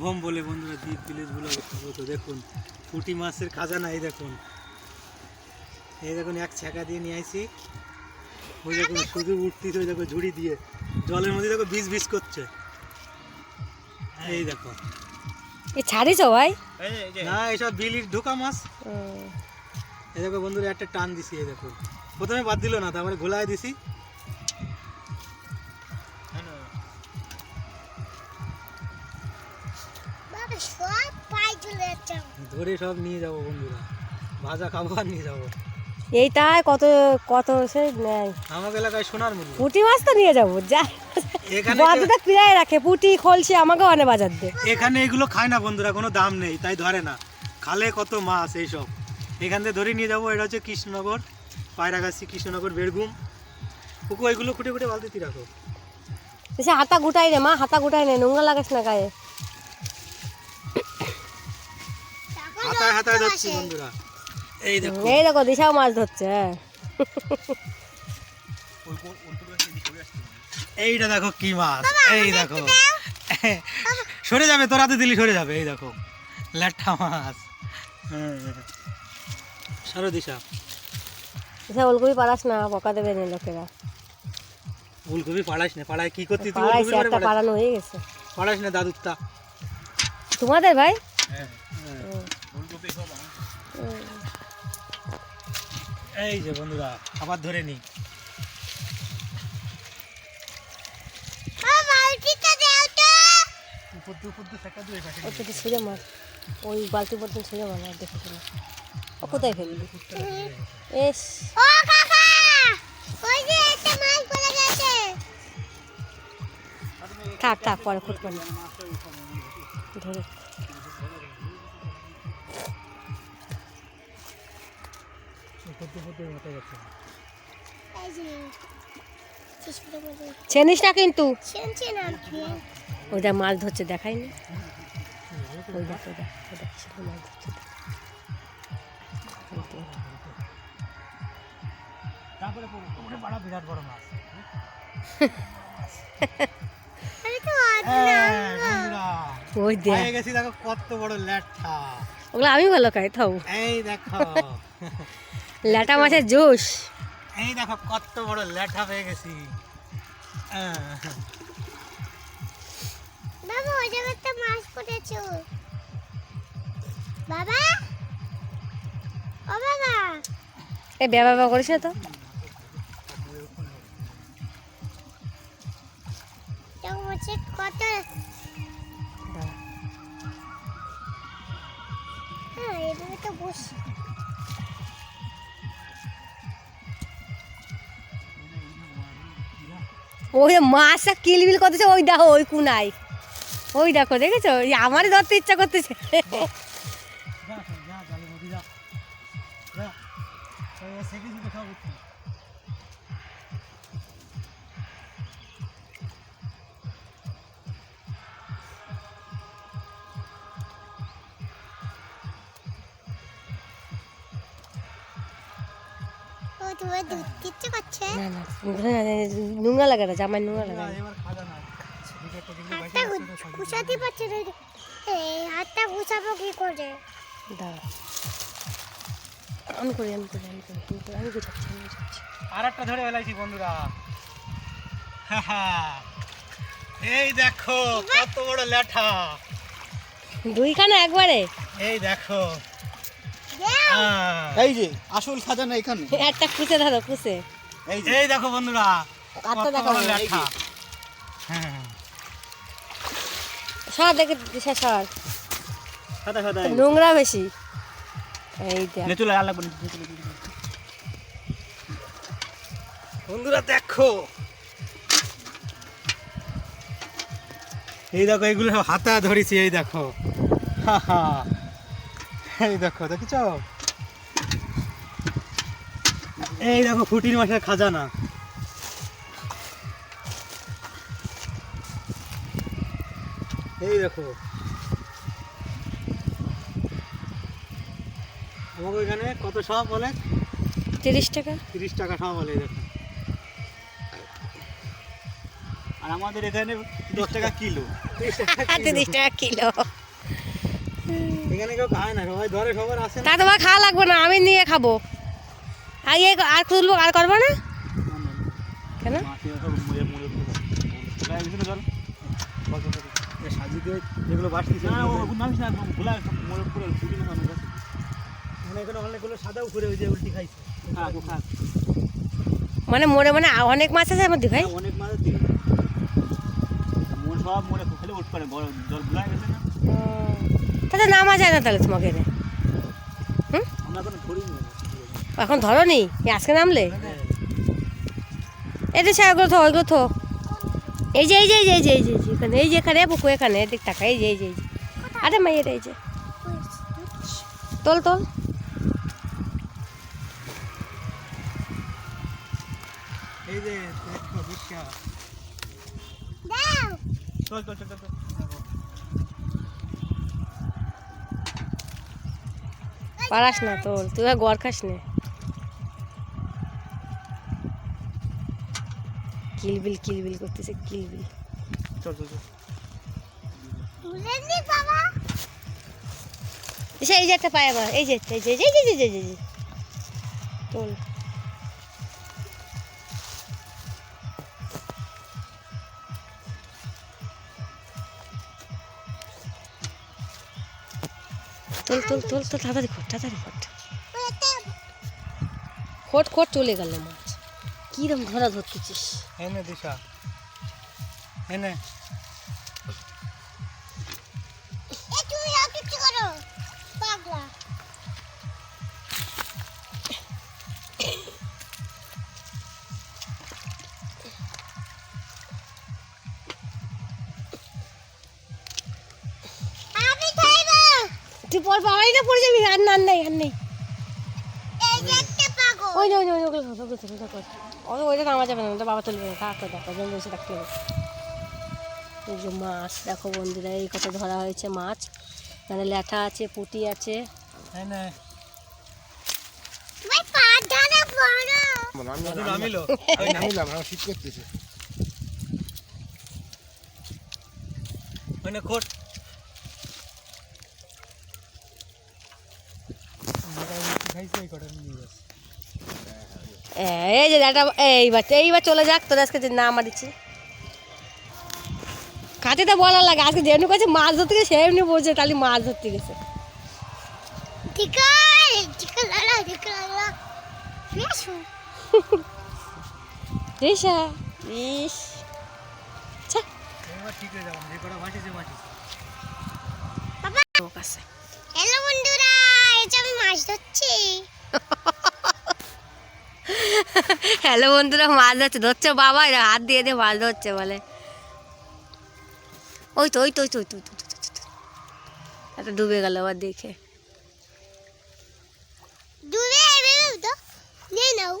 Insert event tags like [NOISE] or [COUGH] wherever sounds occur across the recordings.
Vom বলে বন্ধুরা দ্বীপ ভিলেজগুলো তো দেখুন পুঁটি মাছের খাজানা এই দেখুন। এই দেখুন এক ছ্যাঁকা দিয়ে নিয়ে আইছি। ওই দেখুন শুধু উঠতিস ওই দেখো ঝুড়ি দিয়ে। জলের মধ্যে দেখো বিষ বিষ করছে। এই দেখো। এ ছাড়িস ভাই? না এসব বিলির ঢোকা মাছ। এই দেখো বন্ধুরা একটা টান দিছি এই দেখো প্রথমে বাদ দিল না তারপরে ঘোলায় দিছি। ধরে সব নিয়ে যাব বন্ধুরা। ভাজা খাব আর নিয়ে যাব। এইটাই কত কত সে নেয় আমাকে এলাকায় সোনার মূল্য পুঁটি মাছ তো নিয়ে যাব যা। এখানে বাদটা প্রায় রাখে পুঁটি খলসি আমাকেও অনেক বাজার দে। এখানে এগুলো খায় না বন্ধুরা কোনো দাম নেই তাই ধরে না। খালে কত মাছ এইসব। এখান থেকে ধরে নিয়ে যাব এটা হচ্ছে কৃষ্ণনগর পায়রাগাছি কৃষ্ণনগর বেড়গুম পুকু এগুলো খুঁটে খুঁটে বালতিতে রাখো। সে হাতা গুটাই রে মা হাতা গুটাই নে নোংরা লাগাস না গায়ে। হাতায় হাতায় যাচ্ছি বন্ধুরা। এই দেখো। এই দেখো দিশাও মাছ ধরছে। হ্যাঁ এইটা দেখো কি মাছ এই দেখো। [LAUGHS] সরে যাবে তোরাতে দিলি সরে যাবে এই দেখো। ল্যাঠা মাছ। হুম। সরো দিশা। দিশা ওলকপি পারাস না পকা দেবে নি লোকেরা। ফুলকপি পাড়াইস না পাড়ায় কি করতি তুই? পাড়ানো হয়ে গেছে। পাড়াইস না দাদুরটা। তোমাদের ভাই? এই যে বন্ধুরা আবার ধরে নি ওই বালতি বলতেন ছুঁড়ে মার আর দেখে ও কোথায় এস। থাক থাক পরে। ধরে। চেনিস না কিন্তু। ওইটা মাছ ধরছে দেখাই না ওই দেখ ওই দেখ ওই দেখ সেটা মাছ ধরছে। ওই দেখ। কত বড় ওগুলো আমি ভালো খাই থাও এই দেখো। [LAUGHS] ল্যাটা মাছের জোশ এই দেখো কত বড় ল্যাটা পেয়ে গেছি। বাবা ওই একটা মাছ পড়েছে। বাবা? ও বাবা। এ ব্যবা ব্যবা করিস তো। কত? হ্যাঁ এভাবে তো বস। ওই মাছটা কিলবিল করতেছে ওই দেখো ওই কুনাই ওই দেখো দেখেছ ওই আমারই ধরতে ইচ্ছা করতেছে যা না না নোংরা লাগে না জামাই নোংরা লাগে হাতটা ঘুষাতে পারছে না হাতটা ঘুষাবো কি করে? দাঁড়া। আমি করি আমি করি আমি করি আমি করি আমি গুছাচ্ছি আমি গুছাচ্ছি আর একটা ধরে ফেলাইছি বন্ধুরা। এই দেখো কত বড় ল্যাঠা দুইখানা একবারে? এই দেখো। এই যে আসল খাজানা এখানে। একটা কুচে ধরো কুচে এই যে। এই দেখো বন্ধুরা কত দেখো। হ্যাঁ সর দেখে দিশা সর সাদা সাদা নোংরা বেশি। এই দেখ। বন্ধুরা দেখো। এই দেখো এইগুলো সব হাতা ধরেছি এই দেখো। হাহা। এই দেখো দেখেছ? এই দেখো ফুটির মাসের খাজানা। এই দেখো। আমাকে এখানে কত সব বলে? তিরিশ টাকা। তিরিশ টাকা সব বলে এই দেখো। আর আমাদের এখানে দশ টাকা কিলো। তিরিশ টাকা কিলো। এখানে কেউ খায় না সবাই ধরে সবার আসে তা তোমার খাওয়া লাগবে না আমি নিয়ে খাব। আর ইয়ে আর তুলবো আর করব না? কেন? না না না মানে মোড়ে মানে অনেক মাছ আছে আমার হ্যাঁ, অনেক বড় জল না তাহলে নামা যায় না তাহলে তোমাকে এনে আমরা কোনো ধরিনি এখন ধরো নি আজকে নামলে এই তো ওগুলো থো ওইগুলো থো এই যে এই যে এই যে এই যে এই যে এখানে এই যে এখানে বুকু এখানে এদিক টাকা এই যে এই যে এই যে আরে মাইয়ের এই যে তোল তোল এই যে দেখো ভিক্ষা দাও চল চল চল চল চল। পারাস না তোল তুই আর গড় খাস নে কিলবিল কিলবিল করতেছে কিলবিল চল চল চল তুলে নি বাবা এসে এই যে একটা পায় আমার এই যে এই যে এই যে এই যে এই যে এই যে, এই যে তোল তোল তোল তোল তোল তাড়াতাড়ি খোট তাড়াতাড়ি খোট ওটা খোট খোট চলে গেল মাছ কিরম ধরা ধরতেছিস? এনে দিশা। এনে। তুই পর পাওয়াই না পড়ে যাবি? আর না আর নেই আর নেই। ওই ওই ওই ওগুলো ওগুলো ওগুলো ওই ওইটা নামা যাবে না ওটা বাবা তুলবে না থাক দেখো জল বসে থাকতে হবে। এই যে মাছ দেখো বন্ধুরা এই কত ধরা হয়েছে মাছ। মানে ল্যাঠা আছে পুঁটি আছে। খাইছি এই কটা নিয়ে যাচ্ছি। এই যে ল্যাঠা এইবার এইবার চলে যাক তোর আজকে যে না মারিছি কাটিতে বলা লাগে আজকে যেমনি কাছে মাছ ধরতে গেছে সেমনি বলছে তাহলে মাছ ধরতে গেছে। ইস। হ্যালো বন্ধুরা এই যে আমি মাছ ধরছি। হ্যালো বন্ধুরা মাছ ধরছে ধরছে বাবা এরা হাত দিয়ে দিয়ে মাছ ধরছে বলে। ওই তো ওই তো ওই তো ওই তো। একটা ডুবে গেল আবার দেখে। ডুবে তো নে নাও।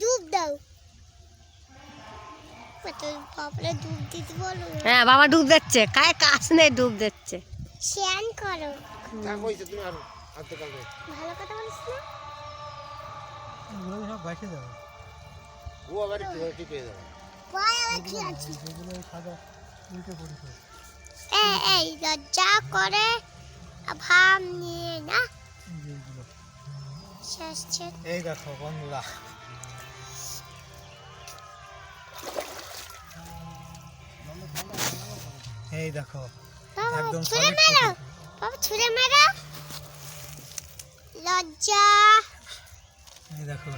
ডুব দাও। হ্যাঁ বাবা ডুব দিচ্ছে কায় কাজ নেই ডুব দিচ্ছে। শেয়ান করো। ভালো কথা বলিস না? সব এই করে ভাব নিয়ে না এই দেখো বন্ধুরা এই দেখো একদম ছুঁড়ে মেরো। বাবা লজ্জা। এই দেখুন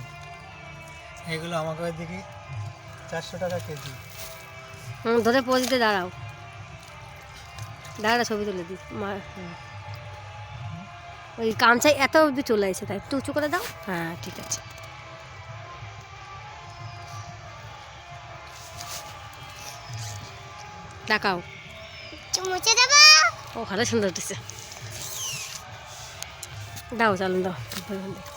এগুলো আমাকে দেখি চারশো টাকা কেজি। হুম ধরে পজিতে দাঁড়াও। দাঁড়া ছবি তুলে দিই। মা। ওই কামচাই এত অবধি চলে এসে তাই একটু উঁচু করে দাও। হ্যাঁ ঠিক আছে। দেখাও। মুছে দেবো? ও ভালো সুন্দর উঠেছে দাও চালু দাও দাও।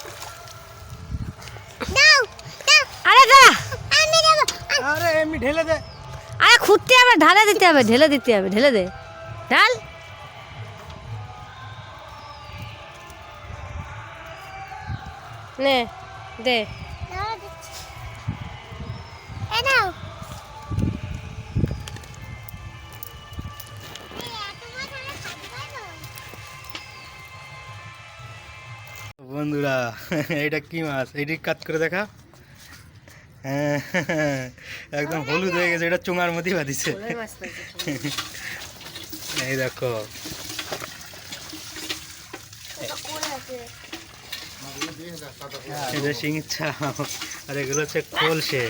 আরে এমনি ঢেলে দে। আরে খুঁটতে হবে ঢালে দিতে হবে ঢেলে দিতে হবে ঢেলে দে। ঢাল। নে দে। বন্ধুরা এটা কি মাছ? এটি কাজ করে দেখা। হ্যাঁ, একদম হলুদ হয়ে গেছে এটা চুঙার মধ্যেই বাঁধিছে। এই দেখো। এটা ছাপ আর এগুলো হচ্ছে খোলসে